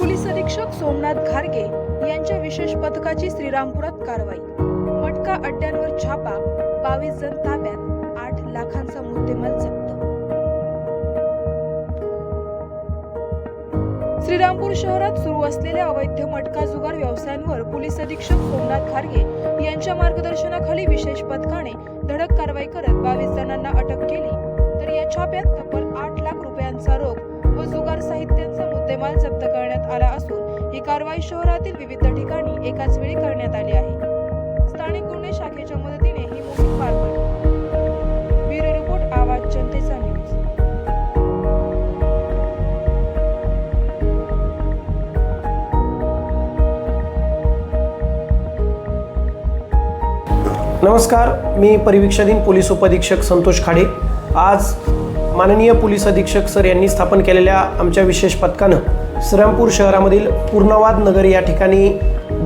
Police अधीक्षक सोमनाथ घारगे यांच्या विशेष पथकाची श्रीरामपुरात कारवाई. मटका अड्ड्यांवर छापा बावीस जण ताब्यात आठ लाखांचा मुद्देमाल जप्त. श्रीरामपूर शहरात सुरू असलेल्या अवैध मटका जुगार व्यवसायांवर पोलीस अधीक्षक सोमनाथ खारगे यांच्या मार्गदर्शनाखाली विशेष पथकाने धडक कारवाई करत बावीस जणांना अटक केली. तर या छाप्यात तब्बल आठ लाख रुपयांचा रोख व जुगार साहित्यांचा मुद्देमाल जप्त करण्यात आला असून ही कारवाई शहरातील विविध ठिकाणी एकाच वेळी करण्यात आली आहे. स्थानिक गुन्हे शाखेच्या मदतीने ही मोहीम पार पडली. ब्युरो रिपोर्ट आवाज जनतेचा न्यूज. नमस्कार मी परिवीक्षाधीन पोलीस उपअधीक्षक संतोष खाडे. आज माननीय पोलीस अधीक्षक सर यांनी स्थापन केलेल्या आमच्या विशेष पथकानं श्रीरामपूर शहरामधील पूर्णवाद नगर या ठिकाणी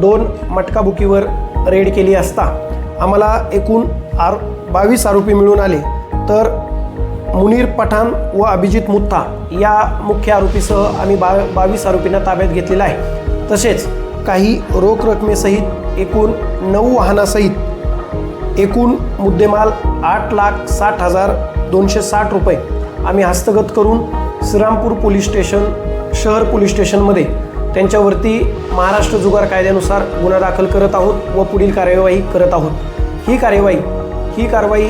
दोन मटकाबुकीवर रेड केली असता आम्हाला एकूण आर बावीस आरोपी मिळून आले. तर मुनीर पठाण व अभिजित मुत्ता या मुख्य आरोपीसह आम्ही बा बावीस आरोपींना ताब्यात घेतलेला आहे. तसेच काही रोख रकमेसहित एकूण नऊ वाहनासहित एकूण मुद्देमाल आठ लाख साठ हजार दोनशे साठ रुपये आम्ही हस्तगत करून श्रीरामपूर पोलीस स्टेशन शहर पोलीस स्टेशनमध्ये त्यांच्यावरती महाराष्ट्र जुगार कायद्यानुसार गुन्हा दाखल करत आहोत व पुढील कार्यवाही करत आहोत. ही कार्यवाही ही कारवाई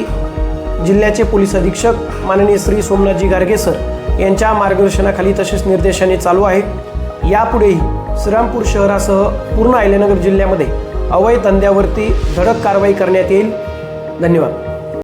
जिल्ह्याचे पोलीस अधीक्षक माननीय श्री सोमनाथजी गारगे सर यांच्या मार्गदर्शनाखाली तसेच निर्देशाने चालू आहे. यापुढेही श्रीरामपूर शहरासह पूर्ण अहिल्यानगर जिल्ह्यामध्ये अवैध धंद्यावरती धडक कारवाई करण्यात येईल. धन्यवाद.